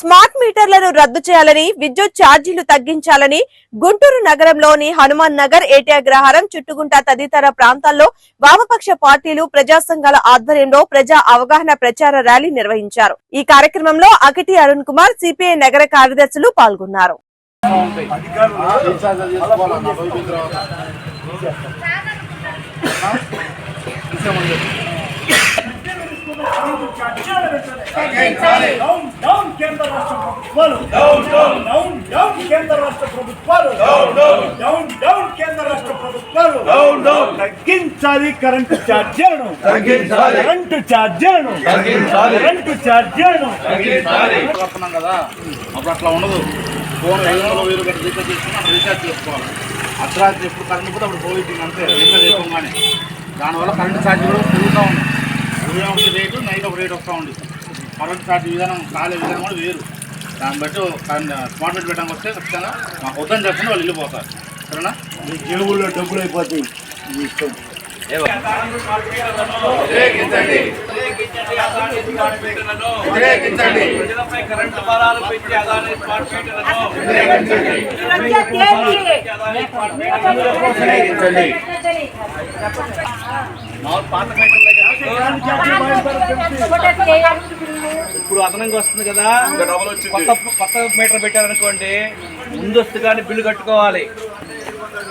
Smart మీటర్లను రద్దు చేయాలని విద్యుత్ ఛార్జీలు తగ్గించాలని గుంటూరు నగరంలోని హనుమాన్ నగర్ ఏటియాగ్రహారం చుట్టుగుంట తదితర ప్రాంతాల్లో వామపక్ష పార్టీలు ప్రజా సంఘాల ఆధ్వర్యంలో ప్రజా అవగాహన ప్రచార ర్యాలీ నిర్వహించారు. ఈ కార్యక్రమంలో అకిటి అరుణ్ కుమార్ సిపిఐ నగర కార్యదర్శులు పాల్గొన్నారు. డౌన్ కేంద్ర రాష్ట్ర ప్రభుత్వాలు డౌన్ డౌన్ డౌన్ డౌన్ కేంద్ర రాష్ట్ర ప్రభుత్వాలు డౌన్ డౌన్ డౌన్ డౌన్ కేంద్ర రాష్ట్ర ప్రభుత్వాలు డౌన్ డౌన్ తగ్గించాలి కరెంటు ఛార్జీలను తగ్గించాలి. కరెంటు ఛార్జీలను తగ్గించాలి. కరెంటు ఛార్జీలను కడుతున్నాం కదా అప్పుడు అట్లా ఉండదు. ఫోన్ ఐదు వందలు వెయ్యి రూపాయలు రీఛార్జ్ చేసుకుని అప్పుడు రీఛార్జ్ చేసుకోవాలి. అర్ధరాత్రి ఎప్పుడు కరెంట్ పోతే అప్పుడు పోయింది అంతే రీఛార్జ్ చేసుకోగానే. దానివల్ల కరెంట్ ఛార్జ్ కూడా పెరుగుతూ ఉంది. ఉదయం ఒక రేటు నైట్ ఒక రేట్ వస్తూ ఉంది. కరెంట్ ఛార్జ్ విధానం కాలే విధానం కూడా వేరు దాన్ని బట్టి మీటర్ పెట్టడానికి వస్తే ఖచ్చితంగా మాకు వద్దని చెప్పండి వాళ్ళు వెళ్ళిపోతారు సరేనా మీ జేబుల్లో డబ్బులు అయిపోతాయి మీ ఇష్టం వ్యతిరేకించండి వ్యతిరేకించండి ప్రజలపై కరెంటు భారాలు పెంచి అదాని స్మార్ట్ మీటర్లను వ్యతిరేకించండి మామూలు పాత కదా ఇప్పుడు అదనంగా వస్తుంది కదా. కొత్త కొత్త మీటర్ పెట్టారనుకోండి ముందస్తుగానే బిల్లు కట్టుకోవాలి.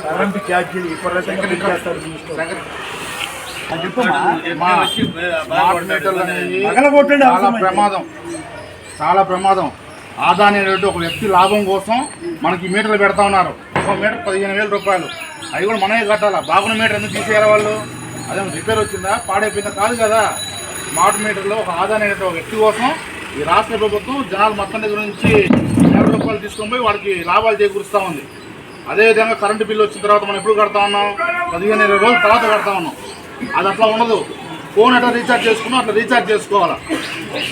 కరెంటు ఛార్జీలు విపరీతంగా పెంచేస్తారు పగలగొట్టండి చాలా. ప్రమాదం. చాలా ప్రమాదం. ఆదాని అనేటువంటి ఒక వ్యక్తి లాభం కోసం మనకి మీటర్లు పెడతా ఉన్నారు. ఒక మీటర్ పదిహేను వేల రూపాయలు. అవి కూడా మనమే కట్టాలా? బాగున్న మీటర్ ఎందుకు తీసేయాలి వాళ్ళు? అదే రిపేర్ వచ్చిందా? పాడైపోయిందా? కాదు కదా. స్మార్ట్ మీటర్లో ఒక ఆదాయం అయినటువంటి ఒక వ్యక్తి కోసం ఈ రాష్ట్ర ప్రభుత్వం జనాలు మొత్తం దగ్గర నుంచి యాభై రూపాయలు తీసుకొని పోయి వాడికి లాభాలు చేకూరుస్తూ ఉంది. అదేవిధంగా కరెంటు బిల్లు వచ్చిన తర్వాత మనం ఎప్పుడు కడతా ఉన్నాం? పదిహేను ఇరవై రోజుల తర్వాత కడతా ఉన్నాం. అది అట్లా ఉండదు. ఫోన్ ఎట్లా రీఛార్జ్ చేసుకున్నా అట్లా రీఛార్జ్ చేసుకోవాలా.